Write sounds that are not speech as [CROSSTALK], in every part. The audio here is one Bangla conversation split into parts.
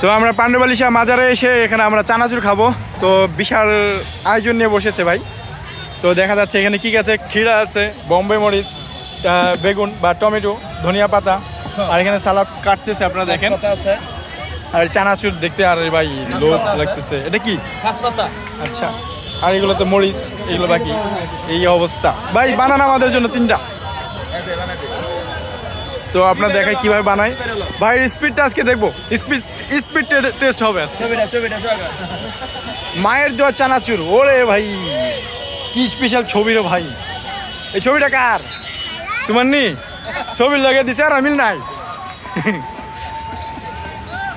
তো আমরা পাণ্ডবালিশা মাজারে এসে এখানে আমরা চানাচুর খাব। তো বিশাল আয়োজন নিয়ে বসেছে ভাই। তো দেখা যাচ্ছে এখানে কি আছে? ক্ষীরা আছে বম্বে মরিচ বেগুন বা টমেটো ধনিয়া পাতা আর এখানে সালাদ কাটতেছে আপনারা দেখেন। আর চানাচুর দেখতে আর ভাই লোক লাগতেছে। এটা কি? আচ্ছা। আর এগুলো তো মরিচ এগুলো বাকি। এই অবস্থা। ভাই বানান আমাদের জন্য তিনটা। তো আপনার দেখাই কীভাবে বানাই ভাই স্পিডটা আজকে দেখব। স্পিড স্পিড টেস্ট হবে আজকে। মায়ের দেওয়া চানাচুর। ওরে ভাই কি স্পেশাল ছবি রে ভাই। এই ছবিটা কার? তোমার নি? ছবি লাগিয়ে দিছে আর আমিল নাই।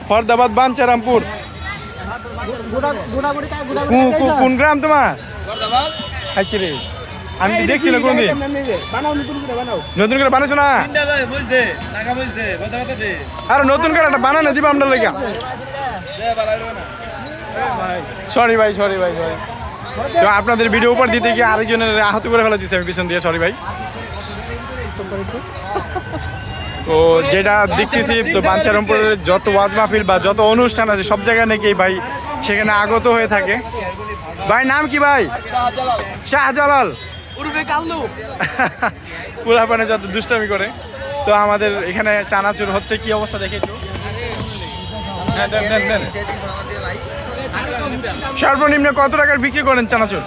ফরদাবাদ বাঞ্চারামপুর। কু- কু- কোন গ্রাম তোমার? খাইছি রে। আমি কি দেখছি না কোনদিন? নতুন করে বানাইছো না? আর নতুন করে একটা বানানো দিবা আমরা লেগা সরি ভাই। সরি ভাই সরি তো আপনাদের ভিডিও উপর দিতে গিয়ে আরেকজনের আহত করে ফেলা দিচ্ছে আমি পিছন দিয়ে সরি ভাই। তো যেটা দেখতেছি তো বাঞ্চারমপুরের যত ওয়াজ মাহফিল বা যত অনুষ্ঠান আছে সব জায়গায় নাকি ভাই সেখানে আগত হয়ে থাকে। ভাই নাম কি ভাই? শাহজালাল। কাল্লু পুরাপানে [LAUGHS] যত দুষ্টামি করে তো আমাদের এখানে চানাচুর হচ্ছে কি অবস্থা দেখে একটু হ্যাঁ সর্বনিম্ন কত টাকার বিক্রি করেন চানাচুর?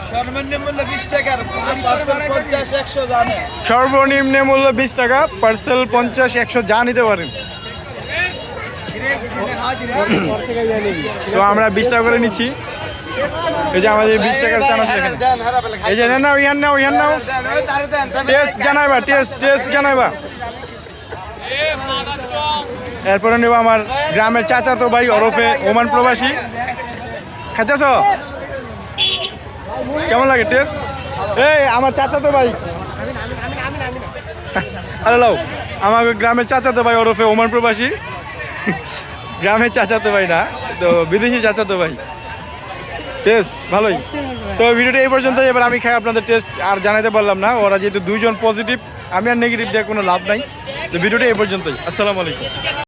সর্বনিম্ন মূল্য বিশ টাকা পার্সেল পঞ্চাশ একশো যা নিতে পারেন। তো আমরা বিশ টাকা করে নিচ্ছি। এই যে আমাদের বিশ টাকার চানাচুর এখানে। এই যে নেন নাও ইহান নাও। ইহান নাও টেস্ট জানাইবা টেস্ট টেস্ট জানাইবা। এরপরে নেব আমার গ্রামের চাচা তো ভাই ওরফে ওমান প্রবাসী। খাইতেছ? কেমন লাগে টেস্ট? এই আমার চাচা তো ভাই লাও আমার গ্রামের চাচা তো ভাই ওরফে ওমান প্রবাসী। গ্রামের চাচা তো ভাই না তো বিদেশি চাচা তো ভাই। টেস্ট ভালোই। তো ভিডিওটা এই পর্যন্ত এবার আমি খাই আপনাদের টেস্ট আর জানাতে পারলাম না। ওরা যেহেতু দুইজন পজিটিভ আমি আর নেগেটিভ দিয়ে কোনো লাভ নাই। তো ভিডিওটা এই পর্যন্তই। আসসালামু আলাইকুম।